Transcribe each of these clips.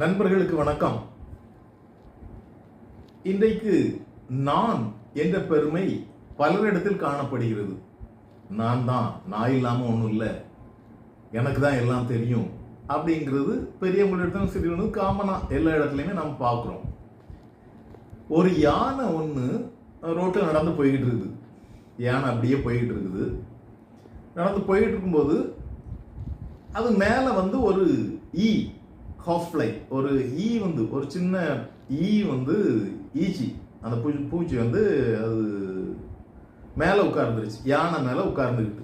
நண்பர்களுக்கு வணக்கம். இன்றைக்கு நான் என்ற பெருமை பலரிடத்தில் காணப்படுகிறது. நான் தான் நான் இல்லாமல் ஒன்றும் இல்லை. எனக்கு தான் எல்லாம் தெரியும். அப்படிங்கிறது பெரியவங்களிடத்தும் சிறியவனு காமனா எல்லா இடத்துலையுமே நம்ம பார்க்குறோம். ஒரு யானை ஒன்று ரோட்டில் நடந்து போய்கிட்டு இருக்குது. யானை அப்படியே போய்கிட்டு இருக்குது. நடந்து போய்கிட்டு இருக்கும்போது அது மேலே வந்து ஒரு ஈ ஹாஃப்ளை ஒரு ஈ வந்து ஒரு சின்ன ஈ வந்து ஈச்சி அந்த பூ பூச்சி வந்து அது மேலே உட்கார்ந்துருச்சு. யானை மேலே உட்கார்ந்துக்கிட்டு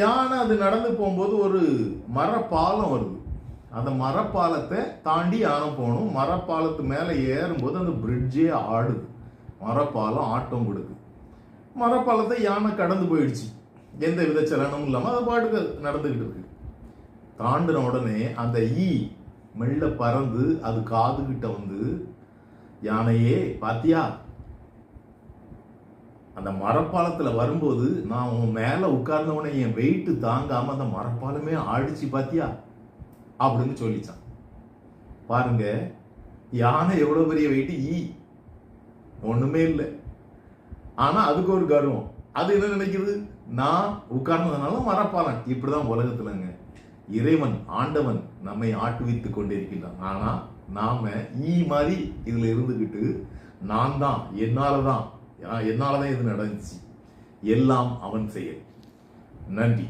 யானை அது நடந்து போகும்போது ஒரு மரப்பாலம் வருது. அந்த மரப்பாலத்தை தாண்டி யானை போகணும். மரப்பாலத்து மேலே ஏறும்போது அந்த பிரிட்ஜே ஆடுது. மரப்பாலம் ஆட்டம் கொடுக்குது. மரப்பாலத்தை யானை கடந்து போயிடுச்சு. எந்த வித சலனமும் இல்லாமல் அது பாட்டுக்கு நடந்துக்கிட்டு இருக்கு. தாண்டின உடனே அந்த ஈ மெல்ல பறந்து அது காதுகிட்ட வந்து யானையே பாத்தியா? அந்த மரப்பாலத்தில் வரும்போது நான் உன் மேலே உட்கார்ந்தவனே என் வெயிட்டு தாங்காமல் அந்த மரப்பாலமே ஆடிச்சு பாத்தியா? அப்படின்னு சொல்லிச்சான். பாருங்க யானை எவ்வளோ பெரிய வெயிட்டு ஈ. ஒன்றுமே இல்லை. ஆனால் அதுக்கு ஒரு கர்வம். அது என்ன நினைக்குது? நான் உட்கார்ந்ததுனால இப்படி தான் உலகத்துலங்க. இறைவன் ஆண்டவன் நம்மை ஆட்டுவித்து கொண்டிருக்கின்றான். ஆனால் நாம் ஈ மாதிரி இதில் இருந்துக்கிட்டு நான் தான் என்னால் தான் என்னால் தான் இது நடந்துச்சு. எல்லாம் அவன் செயல். நன்றி.